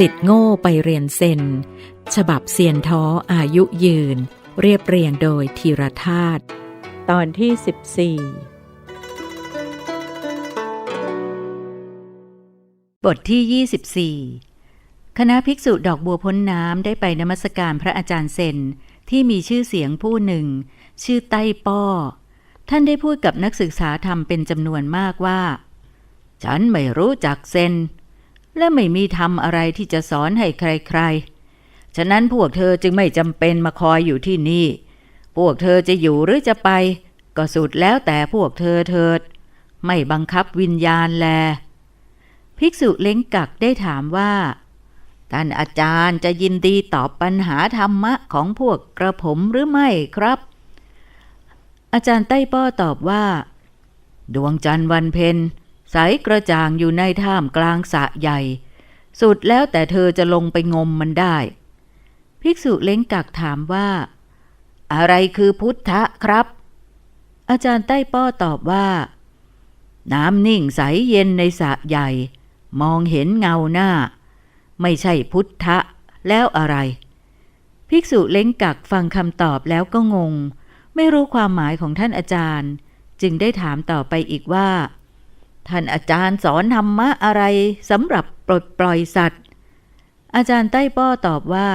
สิทธิ์โง่ไปเรียนเซน ฉบับเซียนท้ออายุยืน เรียบเรียงโดยธีรธาตุตอนที่ 14 บทที่ 24 คณะภิกษุดอกบัวพ้นน้ำได้ไปนมัสการพระอาจารย์เซนที่มีชื่อเสียงผู้หนึ่ง ชื่อไต้ป้อ ท่านได้พูดกับนักศึกษาธรรมเป็นจำนวนมากว่า ฉันไม่รู้จักเซน และไม่มีทำอะไรที่จะสอนให้ใครๆ ฉะนั้นพวกเธอจึงไม่จำเป็นมาคอยอยู่ที่นี่ พวกเธอจะอยู่หรือจะไป ก็สุดแล้วแต่พวกเธอเถิด ไม่บังคับวิญญาณแล ภิกษุเล้งกักได้ถามว่า ท่านอาจารย์จะยินดีตอบปัญหาธรรมะของพวกกระผมหรือไม่ครับ อาจารย์ใต้ป้อตอบว่า ดวงจันทร์วันเพ็ญ ใสกระจ่างอยู่ในท่ามกลางสะใหญ่ สุดแล้วแต่เธอจะลงไปงมมันได้ ภิกษุเล้งกักถามว่า อะไรคือพุทธะครับ อาจารย์ใต้ป้อตอบว่า น้ำนิ่งใสเย็นในสะใหญ่ มองเห็นเงาหน้า ไม่ใช่พุทธะแล้วอะไร ภิกษุเล้งกักฟังคำตอบแล้วก็งง ไม่รู้ความหมายของท่านอาจารย์ จึงได้ถามต่อไปอีกว่า ท่านอาจารย์สอนธรรมะอะไรสำหรับปลดปล่อยสัตว์ อาจารย์ใต้ป้อตอบว่า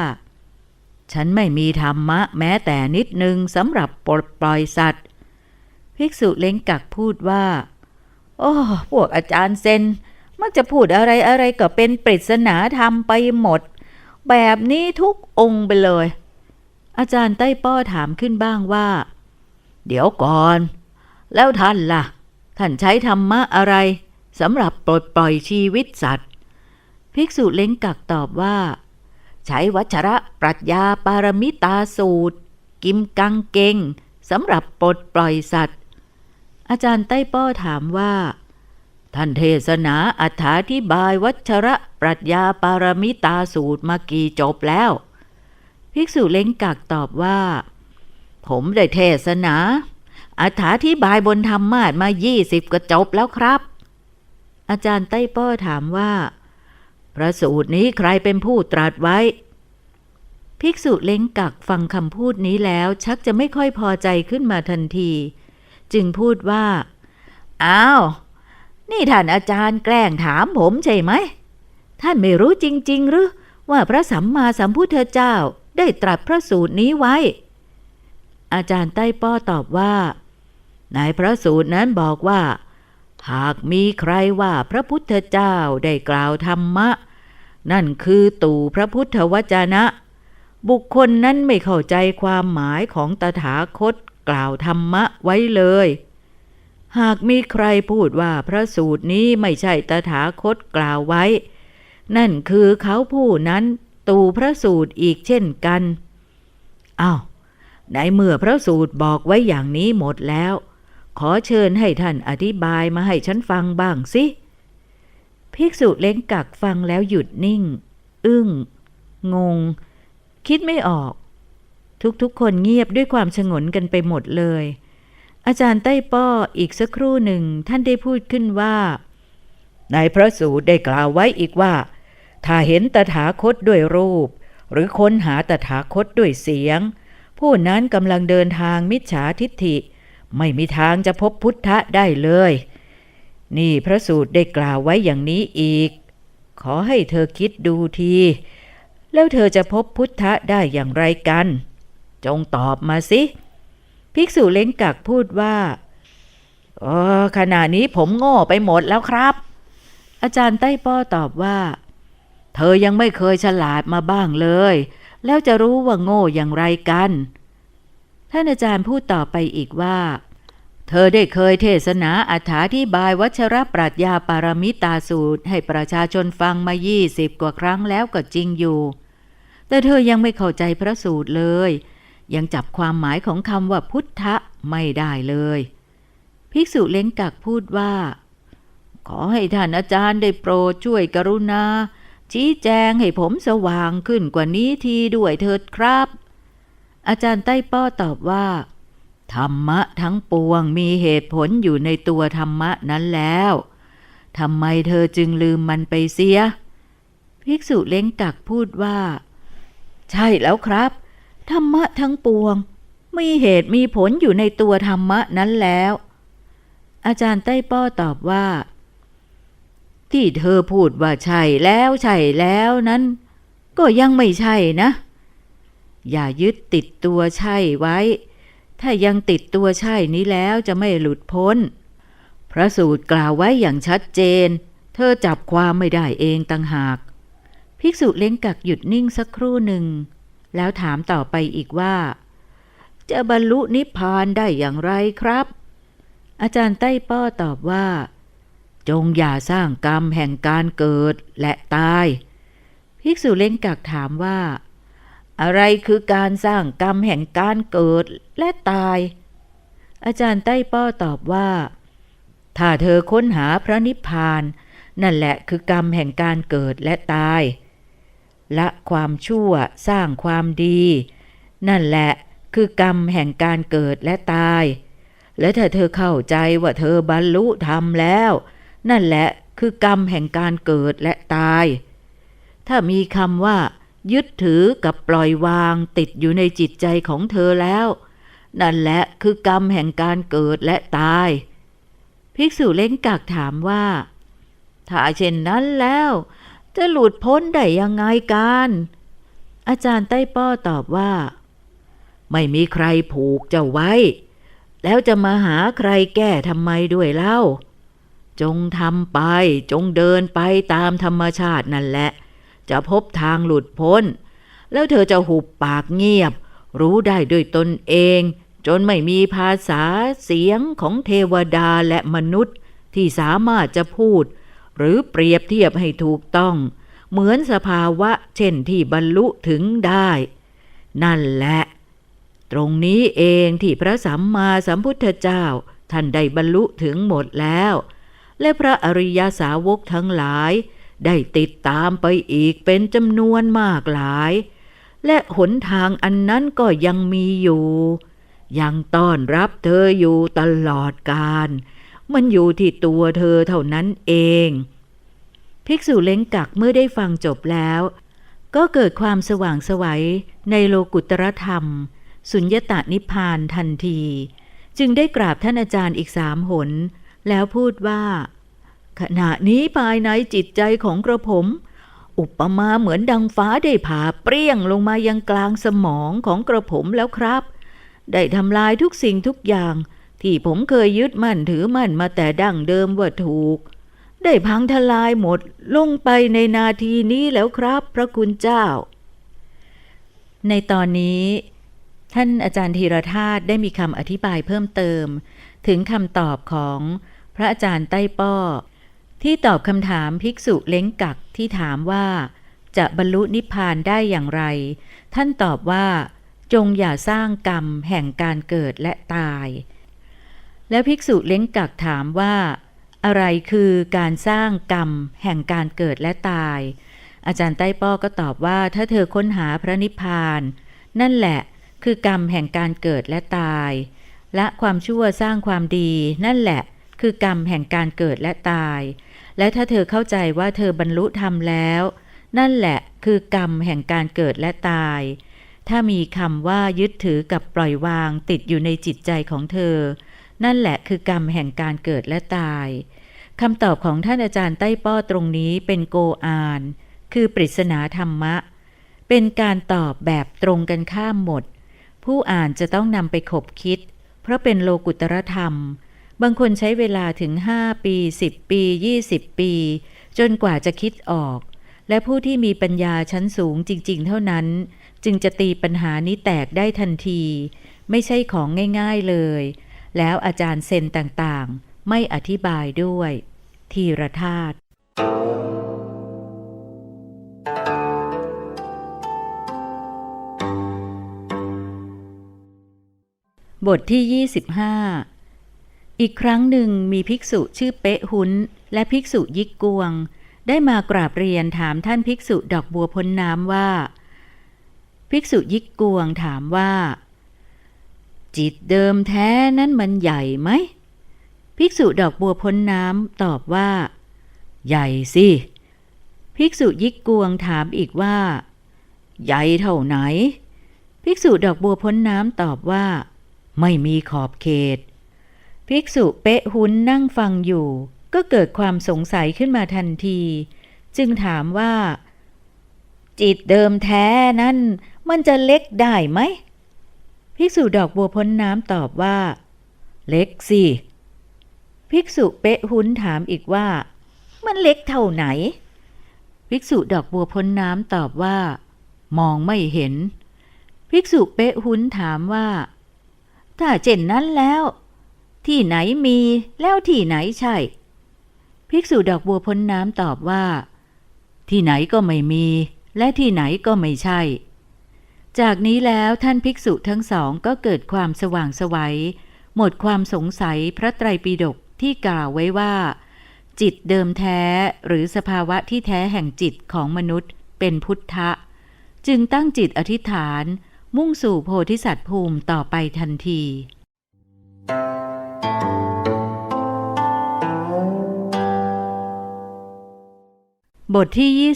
ฉันไม่มีธรรมะแม้แต่นิดหนึ่งสำหรับปลดปล่อยสัตว์ ภิกษุเล้งกักพูดว่า โอ้พวกอาจารย์เซนมักจะพูดอะไรอะไรก็เป็นปริศนาธรรมไปหมด แบบนี้ทุกองค์ไปเลย อาจารย์ใต้ป้อถามขึ้นบ้างว่า เดี๋ยวก่อน แล้วท่านล่ะ ท่านใช้ธรรมะอะไรสำหรับปลดปล่อยชีวิตสัตว์ ภิกษุเล้งกักตอบว่า ใช้วัชระปรัชญาปารมิตาสูตร กิมกังเกงสำหรับปลดปล่อยสัตว์ อาจารย์ใต้ป้อถามว่า ท่านเทศนาอัธิบายวัชระปรัชญาปารมิตาสูตรมากี่จบแล้ว ภิกษุเล้งกักตอบว่า ผมได้เทศนา อธิบายบนธรรมาสมายี่สิบก็จบแล้วครับ อาจารย์ใต้ป้อถามว่า พระสูตรนี้ใครเป็นผู้ตรัสไว้ ภิกษุเล้งกักฟังคำพูดนี้แล้วชักจะไม่ค่อยพอใจขึ้นมาทันที จึงพูดว่า อ้าว นี่ท่านอาจารย์แกล้งถามผมใช่ไหม ท่านไม่รู้จริง ๆ หรือ ว่าพระสัมมาสัมพุทธเจ้าได้ตรัสพระสูตรนี้ไว้ อาจารย์ใต้ป้อตอบว่า ในพระสูตรนั้นบอกว่า หากมีใครว่าพระพุทธเจ้าได้กล่าวธรรมะ นั่นคือตู่พระพุทธวจนะ บุคคลนั้นไม่เข้าใจความหมายของตถาคตกล่าวธรรมะไว้เลย หากมีใครพูดว่าพระสูตรนี้ไม่ใช่ตถาคตกล่าวไว้ นั่นคือเขาผู้นั้นตู่พระสูตรอีกเช่นกันอา้าวในเมื่อพระสูตรบอกไว้อย่างนี้หมดแล้ว ขอเชิญให้ท่านอธิบายมาให้ฉันฟังบ้างสิ ภิกษุเล้งกักฟังแล้วหยุดนิ่ง อึ้ง งง คิดไม่ออก ทุกๆคนเงียบด้วยความชงนกันไปหมดเลย อาจารย์ใต้ป้ออีกสักครู่หนึ่งท่านได้พูดขึ้นว่า ในพระสูตรได้กล่าวไว้อีกว่า ถ้าเห็นตถาคตด้วยรูป หรือค้นหาตถาคตด้วยเสียง ผู้นั้นกำลังเดินทางมิจฉาทิฏฐิ ไม่มีทางจะพบพุทธะได้เลย นี่พระสูตรได้กล่าวไว้อย่างนี้อีก ขอให้เธอคิดดูที แล้วเธอจะพบพุทธะได้อย่างไรกัน จงตอบมาสิ ภิกษุเล้งกักพูดว่าเออขณะนี้ผมโง่ไปหมดแล้วครับ อาจารย์ใต้ป้อตอบว่า เธอยังไม่เคยฉลาดมาบ้างเลย แล้วจะรู้ว่าโง่อย่างไรกัน ท่านอาจารย์พูดต่อไปอีกว่า เธอได้เคยเทศนาอธิบายวัชรปรัชญาปารมิตาสูตร ให้ประชาชนฟังมายี่สิบกว่าครั้งแล้วก็จริงอยู่ แต่เธอยังไม่เข้าใจพระสูตรเลย ยังจับความหมายของคำว่าพุทธะไม่ได้เลย ภิกษุเล้งกักพูดว่า ขอให้ท่านอาจารย์ได้โปรดช่วยกรุณา ชี้แจงให้ผมสว่างขึ้นกว่านี้ทีด้วยเถิดครับ อาจารย์ใต้ป้อตอบว่า ธรรมะทั้งปวงมีเหตุผลอยู่ในตัวธรรมะนั้นแล้วทำไมเธอจึงลืมมันไปเสียภิภิกษุเล้งกักพูดว่า ใช่แล้วครับ ธรรมะทั้งปวง มีเหตุมีผลอยู่ในตัวธรรมะนั้นแล้ว อาจารย์ใต้ป้อตอบว่า ที่เธอพูดว่าใช่แล้วใช่แล้วนั้น ก็ยังไม่ใช่นะ อย่ายึดติดตัวใช่ไว้ ถ้ายังติดตัวใช่นี้แล้วจะไม่หลุดพ้น พระสูตรกล่าวไว้อย่างชัดเจน เธอจับความไม่ได้เองต่างหาก ภิกษุเล้งกักหยุดนิ่งสักครู่หนึ่ง แล้วถามต่อไปอีกว่า จะบรรลุนิพพานได้อย่างไรครับ อาจารย์ใต้ป้อตอบว่า จงอย่าสร้างกรรมแห่งการเกิดและตาย ภิกษุเล้งกักถามว่า อะไรคือการสร้างกรรมแห่งการเกิดและตาย อาจารย์ใต้ป้อตอบว่า ถ้าเธอค้นหาพระนิพพาน นั่นแหละคือกรรมแห่งการเกิดและตายละความชั่วสร้างความดี นั่นแหละคือกรรมแห่งการเกิดและตาย และถ้าเธอเข้าใจว่าเธอบรรลุธรรมแล้ว นั่นแหละคือกรรมแห่งการเกิดและตาย ถ้ามีคำว่า ยึดถือกับปล่อยวางติดอยู่ในจิตใจของเธอแล้ว นั่นแหละคือกรรมแห่งการเกิดและตาย ภิกษุเล้งกักถามว่า ถ้าเช่นนั้นแล้ว จะหลุดพ้นได้ยังไงกัน อาจารย์ใต้ป้อตอบว่า ไม่มีใครผูกเจ้าไว้ แล้วจะมาหาใครแก้ทำไมด้วยเล่า จงทำไปจงเดินไปตามธรรมชาตินั่นแหละ จะพบทางหลุดพ้น แล้วเธอจะหุบปากเงียบ รู้ได้ด้วยตนเอง จนไม่มีภาษาเสียงของเทวดาและมนุษย์ที่สามารถจะพูด หรือเปรียบเทียบให้ถูกต้อง เหมือนสภาวะเช่นที่บรรลุถึงได้ นั่นแหละ ตรงนี้เองที่พระสัมมาสัมพุทธเจ้า ท่านได้บรรลุถึงหมดแล้ว และพระอริยสาวกทั้งหลาย ได้ติดตามไปอีกเป็นจำนวนมากหลาย และหนทางอันนั้นก็ยังมีอยู่ ยังต้อนรับเธออยู่ตลอดกาลมันอยู่ที่ตัวเธอเท่านั้นเอง ภิกษุเล้งกักเมื่อได้ฟังจบแล้ว ก็เกิดความสว่างสวัยในโลกุตรธรรม สุญญตานิพานทันที จึงได้กราบท่านอาจารย์อีกสามหน แล้วพูดว่า ขณะนี้ภายในจิตใจของกระผม อุปมาเหมือนดังฟ้าได้ผ่าเปรี้ยงลงมายังกลางสมองของกระผมแล้วครับ ได้ทำลายทุกสิ่งทุกอย่าง ที่ผมเคยยึดมั่นถือมั่นมาแต่ดั้งเดิมว่าถูก ได้พังทลายหมดลงไปในนาทีนี้แล้วครับ พระคุณเจ้า ในตอนนี้ท่านอาจารย์ธีรธาตุได้มีคำอธิบายเพิ่มเติม ถึงคำตอบของพระอาจารย์ใต้ป้อ ที่ตอบคำถามภิกษุเล้งกักที่ถามว่า จะบรรลุนิพพานได้อย่างไร ท่านตอบว่า จงอย่าสร้างกรรมแห่งการเกิดและตาย แล้วภิกษุเล้งกักถามว่า อะไรคือการสร้างกรรมแห่งการเกิดและตาย อาจารย์ใต้ป้อก็ตอบว่าถ้าเธอค้นหาพระนิพพาน นั่นแหละคือกรรมแห่งการเกิดและตาย และความชั่วสร้างความดีนั่นแหละ คือกรรมแห่งการเกิดและตาย และถ้าเธอเข้าใจว่าเธอบรรลุธรรมแล้ว นั่นแหละคือกรรมแห่งการเกิดและตาย ถ้ามีคำว่ายึดถือกับปล่อยวางติดอยู่ในจิตใจของเธอ นั่นแหละคือกรรมแห่งการเกิดและตายคำตอบของท่านอาจารย์ใต้ป้อตรงนี้เป็นโกอาน คือปริศนาธรรมะ เป็นการตอบแบบตรงกันข้ามหมด ผู้อ่านจะต้องนำไปขบคิด เพราะเป็นโลกุตรธรรม บางคนใช้เวลาถึง 5 ปี 10 ปี 20 ปี จนกว่าจะคิดออก และผู้ที่มีปัญญาชั้นสูงจริง ๆ เท่านั้น จึงจะตีปัญหานี้แตกได้ทันที ไม่ใช่ของง่าย ๆเลย แล้วอาจารย์เซนต่างๆ ไม่อธิบายด้วย ทีรธาตุบทที่ 25 อีกครั้งหนึ่งมีภิกษุชื่อเป๊ะหุนและภิกษุยิกกวง ได้มากราบเรียนถามท่านภิกษุดอกบัวพ้นน้ำว่า ภิกษุยิกกวงถามว่า จิตเดิมแท้นั้นมันใหญ่ไหมภิกษุดอกบัวพ้นน้ำตอบว่า ใหญ่สิภิกษุยิกกวงถามอีกว่า ใหญ่เท่าไหน ภิกษุดอกบัวพ้นน้ำตอบว่า ไม่มีขอบเขต ภิกษุเป๊ะหุนนั่งฟังอยู่ ก็เกิดความสงสัยขึ้นมาทันที จึงถามว่า จิตเดิมแท้นั้นมันจะเล็กได้ไหมภิกษุดอกบัวพ้นน้ำตอบว่า เล็กสิภิกษุเป๊ะหุนถามอีกว่า มันเล็กเท่าไหน ภิกษุดอกบัวพ้นน้ำตอบว่า มองไม่เห็น ภิกษุเป๊ะหุนถามว่า ถ้าเช่นนั้นแล้ว ที่ไหนมีแล้วที่ไหนใช่ ภิกษุดอกบัวพ้นน้ำตอบว่า ที่ไหนก็ไม่มี และที่ไหนก็ไม่ใช่ จากนี้แล้วท่านภิกษุทั้งสองก็เกิดความสว่างสวัย หมดความสงสัยพระไตรปิฎกที่กล่าวไว้ว่า จิตเดิมแท้หรือสภาวะที่แท้แห่งจิตของมนุษย์เป็นพุทธะ จึงตั้งจิตอธิษฐาน มุ่งสู่โพธิสัตว์ภูมิต่อไปทันที บทที่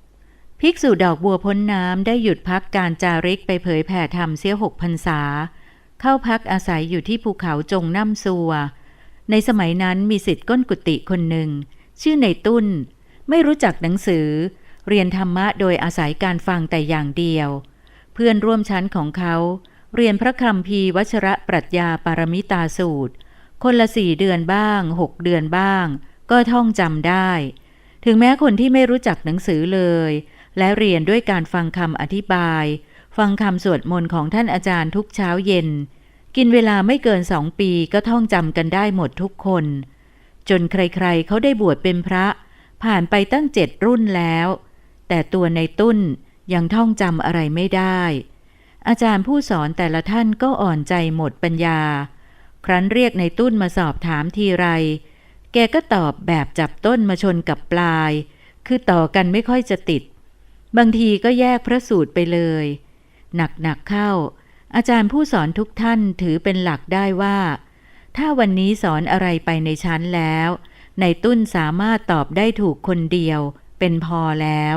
26 ภิกษุดอกบัวพ้นน้ำได้หยุดพักการจาริกไปเผยแผ่ธรรมเสียหกพรรษา เข้าพักอาศัยอยู่ที่ภูเขาจงน้ำซัว ในสมัยนั้นมีสิทธิ์ก้นกุฏิคนหนึ่ง ชื่อในตุ้น ไม่รู้จักหนังสือ เรียนธรรมะโดยอาศัยการฟังแต่อย่างเดียว เพื่อนร่วมชั้นของเขา เรียนพระคำพีวัชระปรัชญาปารมิตาสูตร คนละสี่เดือนบ้างหกเดือนบ้าง ก็ท่องจำได้ ถึงแม้คนที่ไม่รู้จักหนังสือเลย และเรียนด้วยการฟังคำอธิบาย ฟังคำสวดมนต์ของท่านอาจารย์ทุกเช้าเย็น กินเวลาไม่เกินสองปีก็ท่องจำกันได้หมดทุกคน จนใครๆเขาได้บวชเป็นพระ ผ่านไปตั้งเจ็ดรุ่นแล้ว แต่ตัวในตุ้นยังท่องจำอะไรไม่ได้ อาจารย์ผู้สอนแต่ละท่านก็อ่อนใจหมดปัญญา ครั้นเรียกในตุ้นมาสอบถามทีไร แกก็ตอบแบบจับต้นมาชนกับปลาย คือต่อกันไม่ค่อยจะติด บางทีก็แยกพระสูตรไปเลย หนักๆเข้า อาจารย์ผู้สอนทุกท่านถือเป็นหลักได้ว่า ถ้าวันนี้สอนอะไรไปในชั้นแล้ว ในตุ้นสามารถตอบได้ถูกคนเดียว เป็นพอแล้ว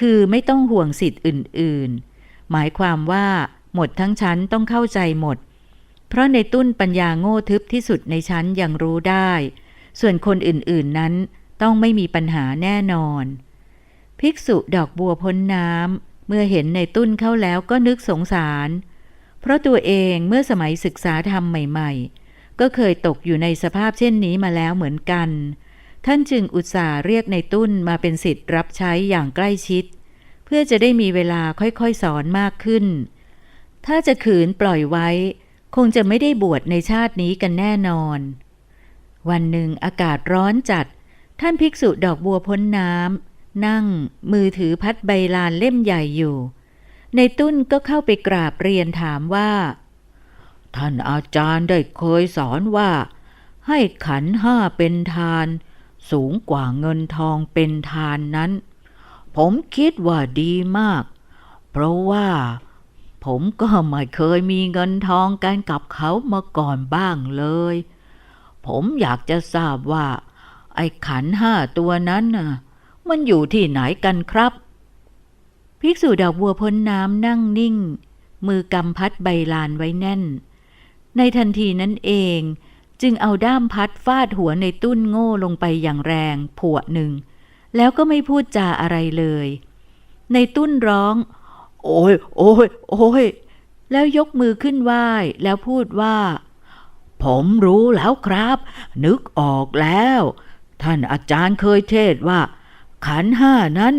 คือไม่ต้องห่วงสิทธิ์อื่น ๆ หมายความว่าหมดทั้งชั้นต้องเข้าใจหมด เพราะในตุ้นปัญญาโง่ทึบที่สุดในชั้นยังรู้ได้ ส่วนคนอื่นๆนั้นต้องไม่มีปัญหาแน่นอน ภิกษุดอกบัวพ้นน้ำเมื่อเห็นในตุ้นเข้าแล้วก็นึกสงสาร เพราะตัวเองเมื่อสมัยศึกษาธรรมใหม่ ๆ ก็เคยตกอยู่ในสภาพเช่นนี้มาแล้วเหมือนกัน ท่านจึงอุตส่าห์เรียกในตุ้นมาเป็นสิทธิ์รับใช้อย่างใกล้ชิด เพื่อจะได้มีเวลาค่อยๆสอนมากขึ้น ถ้าจะขืนปล่อยไว้ คงจะไม่ได้บวชในชาตินี้กันแน่นอน วันหนึ่งอากาศร้อนจัด ท่านภิกษุดอกบัวพ้นน้ำนั่งมือถือพัดใบลานเล่มใหญ่อยู่ ในตุ้นก็เข้าไปกราบเรียนถามว่า ท่านอาจารย์ได้เคยสอนว่า ให้ขันห้าเป็นทาน สูงกว่าเงินทองเป็นทานนั้น ผมคิดว่าดีมาก เพราะว่าผมก็ไม่เคยมีเงินทองกันกับเขามาก่อนบ้างเลย ผมอยากจะทราบว่า ไอ้ขันห้าตัวนั้นน่ะ มันอยู่ที่ไหนกันครับ ภิกษุดอกบัวพ้นน้ำนั่งนิ่ง มือกำพัดใบลานไว้แน่น ในทันทีนั้นเองจึงเอาด้ามพัดฟาดหัวในตุ้นโง่ลงไปอย่างแรงผัวหนึ่ง แล้วก็ไม่พูดจาอะไรเลย ในตุ้นร้อง โอ้ยโอ้ยโอ้ยแล้วยกมือขึ้นไหว้แล้วพูดว่า ผมรู้แล้วครับ นึกออกแล้ว ท่านอาจารย์เคยเทศว่า ขันห้านั้น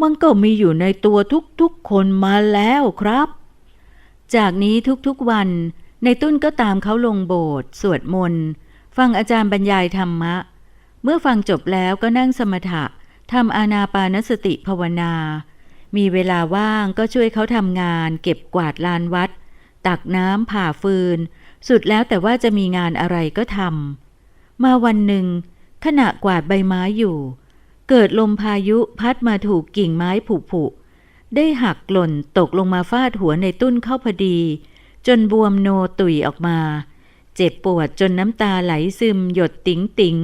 มันก็มีอยู่ในตัวทุกๆคนมาแล้วครับ จากนี้ทุกๆวัน ในตุ้นก็ตามเขาลงโบสถ์สวดมนต์ฟังอาจารย์บรรยายธรรมะ เมื่อฟังจบแล้วก็นั่งสมถะทำอานาปานสติภาวนา มีเวลาว่างก็ช่วยเขาทำงาน เก็บกวาดลานวัด ตักน้ำผ่าฟืน สุดแล้วแต่ว่าจะมีงานอะไรก็ทำมาวันหนึ่ง ขณะกวาดใบไม้อยู่ เกิดลมพายุพัดมาถูกกิ่งไม้ผุผุๆได้หักหล่นตกลงมาฟาดหัวในตุ้นเข้าพอดี จนบวมโนตุยออกมา เจ็บปวดจนน้ำตาไหลซึมหยดติ๋งติ๋ง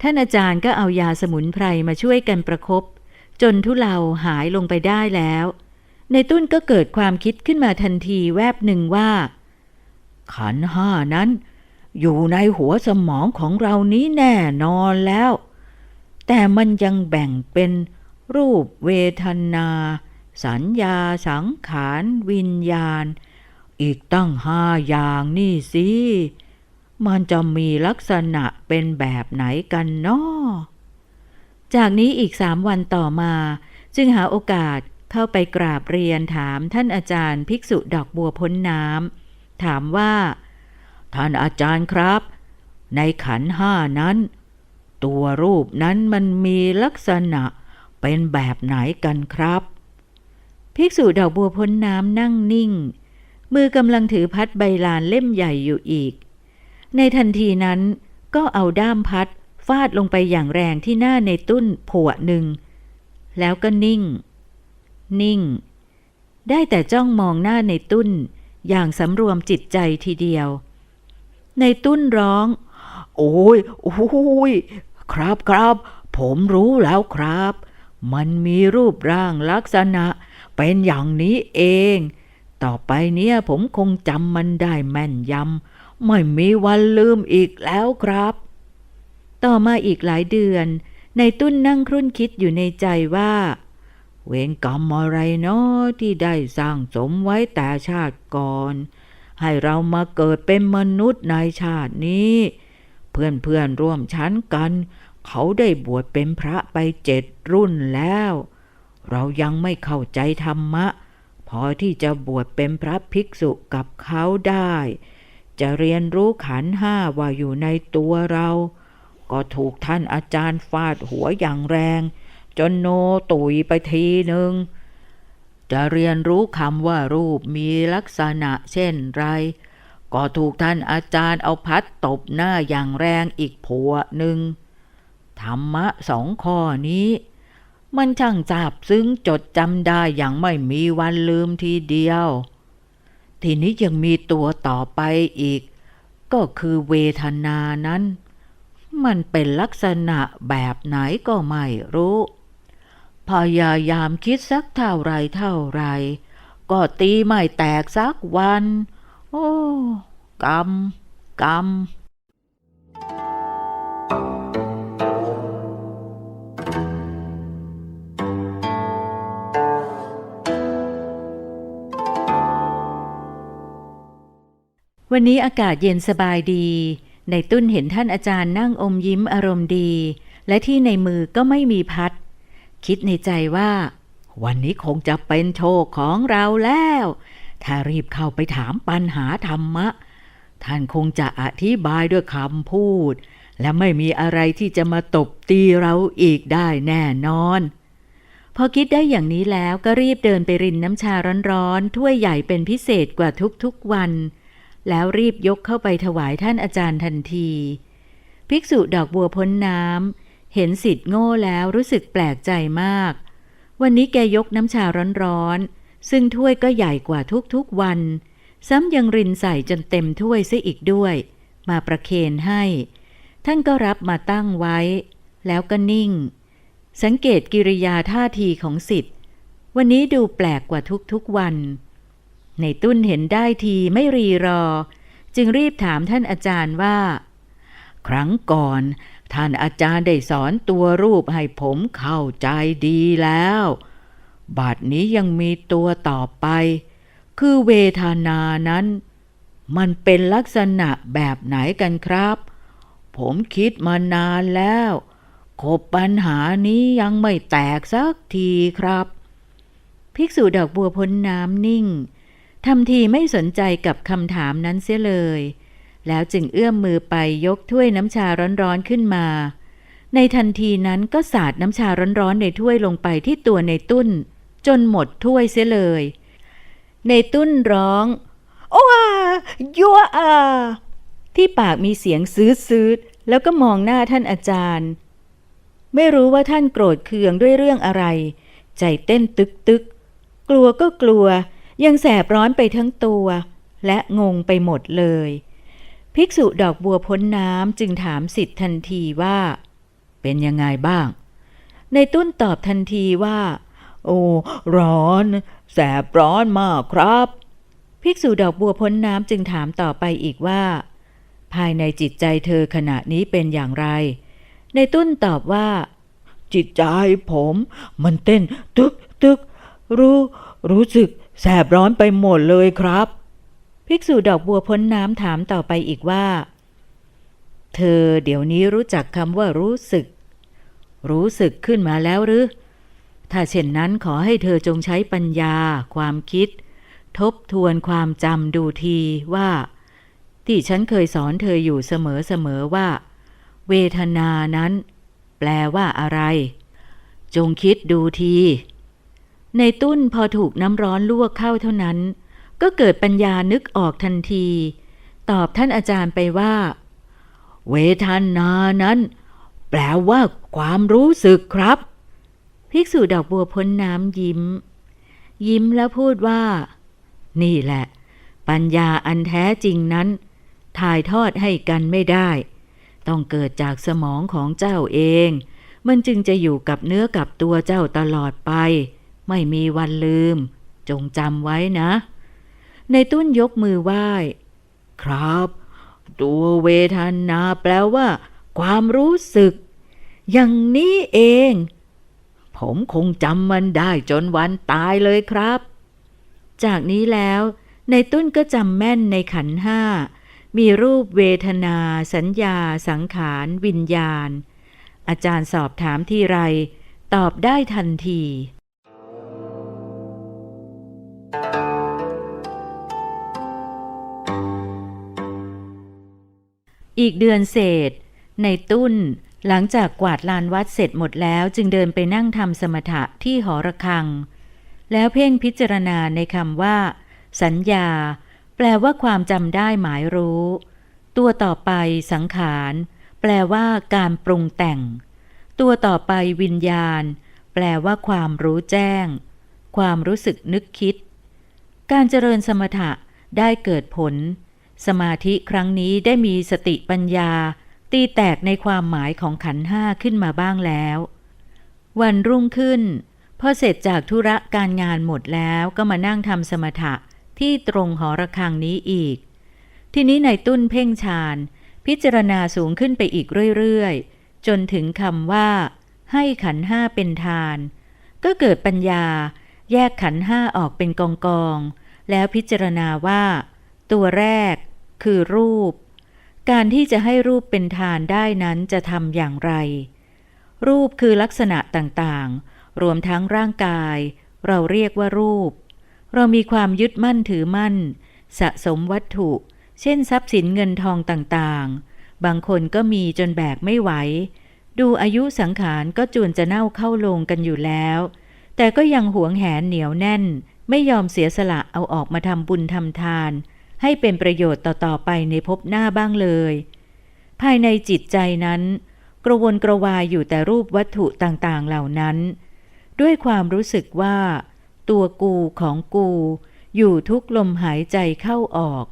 ท่านอาจารย์ก็เอายาสมุนไพรมาช่วยกันประครบจนทุเลาหายลงไปได้แล้ว ในตุ้นก็เกิดความคิดขึ้นมาทันทีแวบหนึ่งว่า ขันห้านั้น อยู่ในหัวสมองของเรานี้แน่นอนแล้ว แต่มันยังแบ่งเป็นรูปเวทนา สัญญาสังขารวิญญาณ อีกตั้งห้าอย่างนี่สิมันจะมีลักษณะเป็นแบบไหนกันเนาะจากนี้อีกสามวันต่อมา จึงหาโอกาสเข้าไปกราบเรียนถามท่านอาจารย์ภิกษุดอกบัวพ้นน้ำ ถามว่า ท่านอาจารย์ครับ ในขันห้านั้น ตัวรูปนั้นมันมีลักษณะเป็นแบบไหนกันครับ ภิกษุดอกบัวพ้นน้ำนั่งนิ่ง มือกำลังถือพัดใบลานเล่มใหญ่อยู่อีก ในทันทีนั้นก็เอาด้ามพัดฟาดลงไปอย่างแรงที่หน้าในตุ้นผัวหนึ่ง แล้วก็นิ่ง นิ่ง ได้แต่จ้องมองหน้าในตุ้น อย่างสำรวมจิตใจทีเดียว ในตุ้นร้อง โอ้ยโอ้ยครับครับ ผมรู้แล้วครับ มันมีรูปร่างลักษณะเป็นอย่างนี้เอง ต่อไปเนี้ยผมคงจำมันได้แม่นยำ ไม่มีวันลืมอีกแล้วครับ ต่อมาอีกหลายเดือน ในตุ้นนั่งครุ่นคิดอยู่ในใจว่า เวรกรรมอะไรเนาะที่ได้สร้างสมไว้แต่ชาติก่อน ให้เรามาเกิดเป็นมนุษย์ในชาตินี้ เพื่อนเพื่อนๆร่วมชั้นกัน เขาได้บวชเป็นพระไปเจ็ดรุ่นแล้ว เรายังไม่เข้าใจธรรมะ พอที่จะบวชเป็นพระภิกษุกับเขาได้ จะเรียนรู้ขันห้าว่าอยู่ในตัวเรา ก็ถูกท่านอาจารย์ฟาดหัวอย่างแรง จนโนตุยไปทีหนึ่ง จะเรียนรู้คำว่ารูปมีลักษณะเช่นไร ก็ถูกท่านอาจารย์เอาพัดตบหน้าอย่างแรงอีกผัวหนึ่ง ธรรมะสองข้อนี้ มันช่างจับซึ้งจดจำได้อย่างไม่มีวันลืมทีเดียว ทีนี้ยังมีตัวต่อไปอีก ก็คือเวทนานั้นมันเป็นลักษณะแบบไหนก็ไม่รู้ พยายามคิดสักเท่าไรเท่าไร ก็ตีไม่แตกสักวัน โอ้กรรมกรรมวันนี้อากาศเย็นสบายดี ในตุ้นเห็นท่านอาจารย์นั่งอมยิ้มอารมณ์ดี และที่ในมือก็ไม่มีพัด คิดในใจว่า วันนี้คงจะเป็นโชคของเราแล้ว ถ้ารีบเข้าไปถามปัญหาธรรมะ ท่านคงจะอธิบายด้วยคำพูด และไม่มีอะไรที่จะมาตบตีเราอีกได้แน่นอนพอคิดได้อย่างนี้แล้วก็รีบเดินไปรินน้ำชาร้อนๆถ้วยใหญ่เป็นพิเศษกว่าทุกๆวัน แล้วรีบยกเข้าไปถวายท่านอาจารย์ทันที ภิกษุดอกบัวพ้นน้ำ เห็นสิทธิ์โง่แล้วรู้สึกแปลกใจมาก วันนี้แกยกน้ำชาร้อนๆ ซึ่งถ้วยก็ใหญ่กว่าทุกๆวัน ซ้ำยังรินใส่จนเต็มถ้วยซะอีกด้วย มาประเคนให้ ท่านก็รับมาตั้งไว้ แล้วก็นิ่ง สังเกตกิริยาท่าทีของสิทธิ์ วันนี้ดูแปลกกว่าทุกๆวัน ในตุ้นเห็นได้ทีไม่รีรอ จึงรีบถามท่านอาจารย์ว่า ครั้งก่อน ท่านอาจารย์ได้สอนตัวรูปให้ผมเข้าใจดีแล้ว บัดนี้ยังมีตัวต่อไป คือเวทนานั้น มันเป็นลักษณะแบบไหนกันครับ ผมคิดมานานแล้วคบปัญหานี้ยังไม่แตกสักทีครับ ภิกษุดอกบัวพ้นน้ำนิ่งทำทีไม่สนใจกับคำถามนั้นเสียเลย แล้วจึงเอื้อมมือไปยกถ้วยน้ำชาร้อนๆขึ้นมา ในทันทีนั้นก็สาดน้ำชาร้อนๆในถ้วยลงไปที่ตัวในตุ้น จนหมดถ้วยเสียเลย ในตุ้นร้อง โอ้อายัวอาที่ปากมีเสียงซื้ดๆแล้วก็มองหน้าท่านอาจารย์ ไม่รู้ว่าท่านโกรธเคืองด้วยเรื่องอะไร ใจเต้นตึกตึกกลัวก็กลัว ยังแสบร้อนไปทั้งตัว และงงไปหมดเลย ภิกษุดอกบัวพ้นน้ำจึงถามสิทธิ์ทันทีว่า เป็นยังไงบ้าง ในตุ้นตอบทันทีว่า โอ้ร้อน แสบร้อนมากครับ ภิกษุดอกบัวพ้นน้ำจึงถามต่อไปอีกว่า ภายในจิตใจเธอขณะนี้เป็นอย่างไร ในตุ้นตอบว่า จิตใจผม มันเต้นตึกตึกรู้ รู้สึกแสบร้อนไปหมดเลยครับ ภิกษุดอกบัวพ้นน้ำถามต่อไปอีกว่า เธอเดี๋ยวนี้รู้จักคำว่ารู้สึก รู้สึกขึ้นมาแล้วหรือ ถ้าเช่นนั้นขอให้เธอจงใช้ปัญญา ความคิด ทบทวนความจำดูทีว่า ที่ฉันเคยสอนเธออยู่เสมอๆว่า เวทนานั้น แปลว่าอะไร จงคิดดูทีในตุ้นพอถูกน้ำร้อนลวกเข้าเท่านั้น ก็เกิดปัญญานึกออกทันที ตอบท่านอาจารย์ไปว่า เวทนานั้น แปลว่าความรู้สึกครับ ภิกษุดอกบัวพ้นน้ำยิ้ม ยิ้มแล้วพูดว่า นี่แหละ ปัญญาอันแท้จริงนั้น ถ่ายทอดให้กันไม่ได้ ต้องเกิดจากสมองของเจ้าเอง มันจึงจะอยู่กับเนื้อกับตัวเจ้าตลอดไป ไม่มีวันลืม จงจำไว้นะ ในตุ้นยกมือไหว้ ครับ ตัวเวทนาแปลว่า ความรู้สึก อย่างนี้เอง ผมคงจำมันได้จนวันตายเลยครับ จากนี้แล้วในตุ้นก็จำแม่นในขันห้า มีรูปเวทนา สัญญา สังขาร วิญญาณ อาจารย์สอบถามทีไร ตอบได้ทันที อีกเดือนเศษ ในตุ้น หลังจากกวาดลานวัดเสร็จหมดแล้วจึงเดินไปนั่งทำสมถะที่หอระฆัง แล้วเพ่งพิจารณาในคำว่า สัญญา แปลว่าความจำได้หมายรู้ ตัวต่อไปสังขาร แปลว่าการปรุงแต่ง ตัวต่อไปวิญญาณ แปลว่าความรู้แจ้ง ความรู้สึกนึกคิด การเจริญสมถะได้เกิดผล สมาธิครั้งนี้ได้มีสติปัญญา ตีแตกในความหมายของขันห้าขึ้นมาบ้างแล้ว วันรุ่งขึ้นพอเสร็จจากธุระการงานหมดแล้วก็มานั่งทำสมถะที่ตรงหอระฆังนี้อีก ทีนี้ในตุ้นเพ่งฌานพิจารณาสูงขึ้นไปอีกเรื่อยๆ จนถึงคำว่า ให้ขันห้าเป็นทาน ก็เกิดปัญญาแยกขันห้าออกเป็นกองกองแล้วพิจารณาว่า ตัวแรก คือรูป การที่จะให้รูปเป็นทานได้นั้นจะทำอย่างไร รูปคือลักษณะต่างๆ รวมทั้งร่างกาย เราเรียกว่ารูป เรามีความยึดมั่นถือมั่น สะสมวัตถุ เช่นทรัพย์สินเงินทองต่างๆ บางคนก็มีจนแบกไม่ไหว ดูอายุสังขารก็จวนจะเน่าเข้าลงกันอยู่แล้ว แต่ก็ยังหวงแหนเหนียวแน่น ไม่ยอมเสียสละเอาออกมาทำบุญทำทาน ให้เป็นประโยชน์ต่อๆไปในภพหน้าบ้างเลย ภายในจิตใจนั้น กระวนกระวายอยู่แต่รูปวัตถุต่างๆเหล่านั้น ด้วยความรู้สึกว่า ตัวกูของกู อยู่ทุกลมหายใจเข้าออก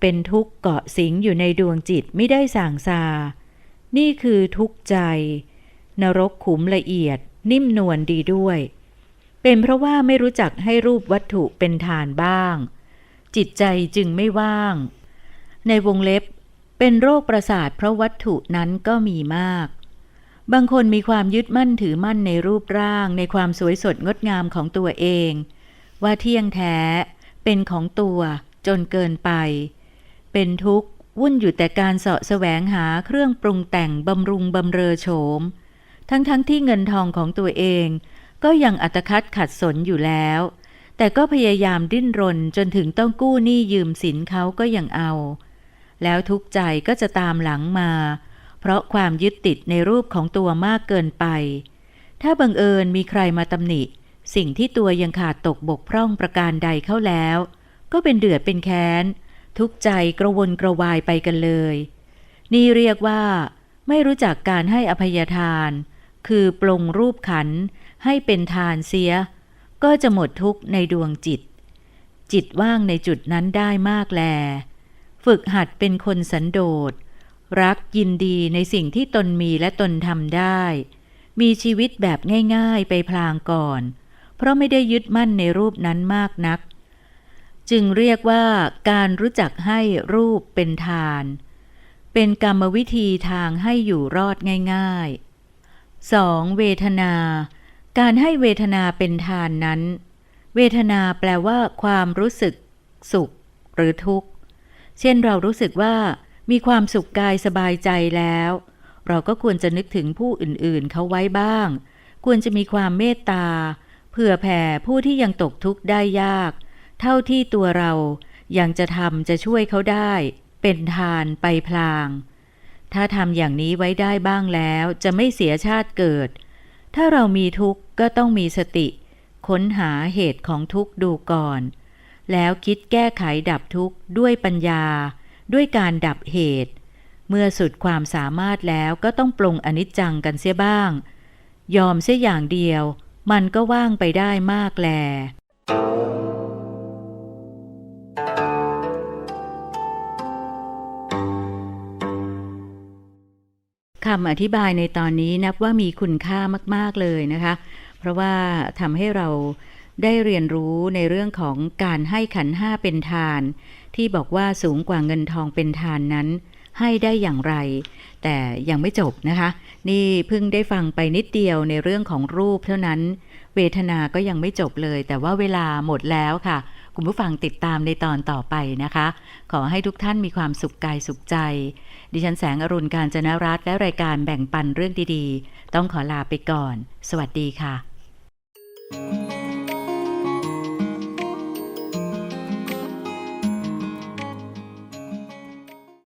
เป็นทุกข์เกาะสิงอยู่ในดวงจิตไม่ได้ส่างซา นี่คือทุกข์ใจ นรกขุมละเอียดนิ่มนวลดีด้วย เป็นเพราะว่าไม่รู้จักให้รูปวัตถุเป็นฐานบ้าง จิตใจจึงไม่ว่าง ในวงเล็บ เป็นโรคประสาทเพราะวัตถุนั้นก็มีมาก บางคนมีความยึดมั่นถือมั่นในรูปร่างในความสวยสดงดงามของตัวเอง ว่าเที่ยงแท้ เป็นของตัวจนเกินไป เป็นทุกข์วุ่นอยู่แต่การเสาะแสวงหาเครื่องปรุงแต่งบำรุงบำเรอโฉม ทั้งๆทที่เงินทองของตัวเอง ก็ยังอัตคัดขัดสนอยู่แล้ว แต่ก็พยายามดิ้นรนจนถึงต้องกู้หนี้ยืมสินเขาก็ยังเอา แล้วทุกข์ใจก็จะตามหลังมา เพราะความยึดติดในรูปของตัวมากเกินไป ถ้าบังเอิญมีใครมาตำหนิ สิ่งที่ตัวยังขาดตกบกพร่องประการใดเข้าแล้ว ก็เป็นเดือดเป็นแค้น ทุกข์ใจกระวนกระวายไปกันเลย นี่เรียกว่า ไม่รู้จักการให้อภัยทาน คือปลงรูปขันให้เป็นทานเสีย ก็จะหมดทุกข์ในดวงจิต จิตว่างในจุดนั้นได้มากแล ฝึกหัดเป็นคนสันโดษ รักยินดีในสิ่งที่ตนมีและตนทำได้ มีชีวิตแบบง่ายๆไปพลางก่อน เพราะไม่ได้ยึดมั่นในรูปนั้นมากนัก จึงเรียกว่าการรู้จักให้รูปเป็นทาน เป็นกรรมวิธีทางให้อยู่รอดง่ายๆ 2. เวทนา การให้เวทนาเป็นทานนั้น เวทนาแปลว่า ความรู้สึก สุข หรือทุกข์ เช่นเรารู้สึกว่ามีความสุขกายสบายใจแล้ว เราก็ควรจะนึกถึงผู้อื่นๆ เขาไว้บ้าง ควรจะมีความเมตตาเผื่อแผ่ผู้ที่ยังตกทุกข์ได้ยาก เท่าที่ตัวเรายังจะทำจะช่วยเขาได้ เป็นทานไปพลาง ถ้าทำอย่างนี้ไว้ได้บ้างแล้ว จะไม่เสียชาติเกิด ถ้าเรามีทุกข์ก็ต้องมีสติ ค้นหาเหตุของทุกข์ดูก่อน แล้วคิดแก้ไขดับทุกข์ด้วยปัญญา ด้วยการดับเหตุ เมื่อสุดความสามารถแล้วก็ต้องปรงอนิจจังกันเสียบ้าง ยอมเสียอย่างเดียว มันก็ว่างไปได้มากแลำอธิบายในตอนนี้นับว่ามีคุณค่ามาก ๆ เลยนะคะ เพราะว่าทำให้เราได้เรียนรู้ในเรื่องของการให้ขันห้าเป็นทาน ที่บอกว่าสูงกว่าเงินทองเป็นทานนั้น ให้ได้อย่างไร แต่ยังไม่จบนะคะ นี่เพิ่งได้ฟังไปนิดเดียวในเรื่องของรูปเท่านั้น เวทนาก็ยังไม่จบเลย แต่ว่าเวลาหมดแล้วค่ะ คุณผู้ฟังติดตามในตอนต่อไปนะคะ ขอให้ทุกท่านมีความสุขกายสุขใจ ดิฉันแสงอรุณการจนรัตและรายการแบ่งปันเรื่องดีๆ ต้องขอลาไปก่อน สวัสดีค่ะ thank you